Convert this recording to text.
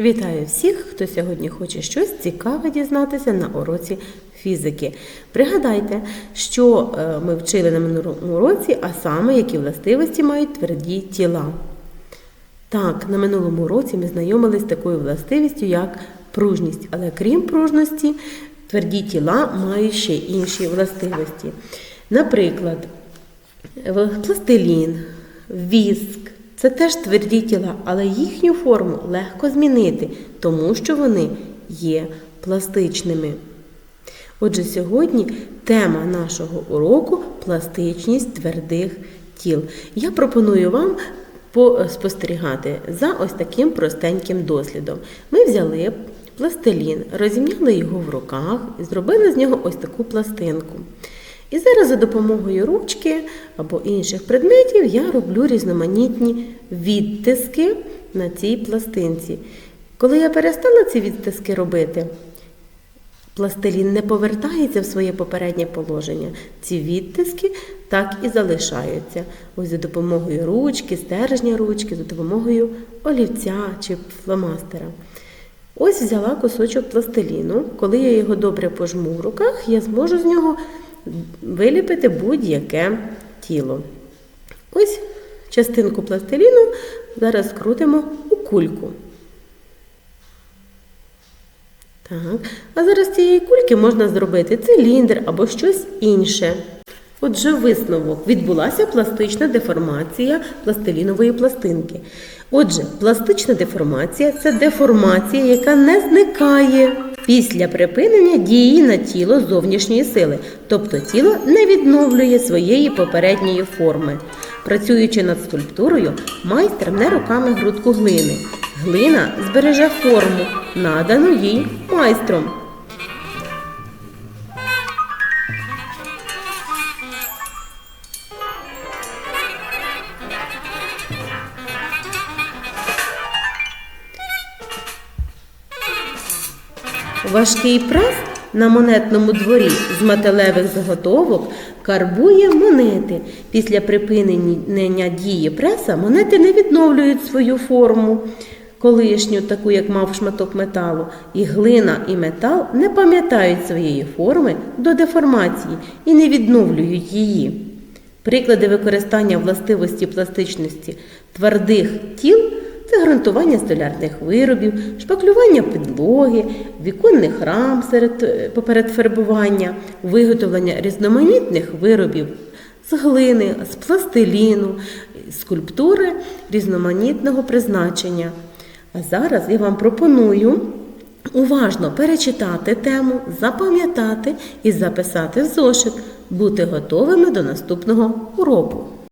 Вітаю всіх, хто сьогодні хоче щось цікаве дізнатися на уроці фізики. Пригадайте, що е, ми вчили на минулому уроці, а саме які властивості мають тверді тіла. Так, на минулому уроці ми знайомились з такою властивістю, як пружність. Але крім пружності, тверді тіла мають ще інші властивості. Наприклад, пластилін, віск це теж тверді тіла, але їхню форму легко змінити, тому що вони є пластичними. Отже, сьогодні тема нашого уроку пластичність твердих тіл. Я пропоную вам спостерігати за ось таким простеньким дослідом. Ми взяли пластилін, розім'яли його в руках і зробили з нього ось таку пластинку. І зараз за допомогою ручки або інших предметів я роблю різноманітні відтиски на цій пластинці. Коли я перестала ці відтиски робити, пластилін не повертається в своє попереднє положення. Ці відтиски так і залишаються. Ось за допомогою ручки, стержня ручки, за допомогою олівця чи фломастера. Ось взяла кусочок пластиліну. Коли я його добре пожму в руках, я зможу з нього виліпити будь-яке тіло. Ось частинку пластиліну зараз скрутимо у кульку. Так. А зараз цієї кульки можна зробити циліндр або щось інше. Отже, висновок. Відбулася пластична деформація пластилінової пластинки. Отже, пластична деформація це деформація, яка не зникає після припинення дії на тіло зовнішньої сили, тобто тіло не відновлює своєї попередньої форми. Працюючи над скульптурою, майстер не руками грудку глини. Глина збереже форму, надану їй майстром. Важкий прес на монетному дворі з металевих заготовок карбує монети. Після припинення дії преса монети не відновлюють свою форму, колишню, таку як мав шматок металу, і глина і метал не пам'ятають своєї форми до деформації і не відновлюють її. Приклади використання властивості пластичності твердих тіл це ґрунтування столярних виробів, шпаклювання підлоги, віконних рам серед, е, поперед виготовлення різноманітних виробів з глини, з пластиліну, скульптури різноманітного призначення. А зараз я вам пропоную уважно перечитати тему, запам'ятати і записати в зошит, бути готовими до наступного уроку.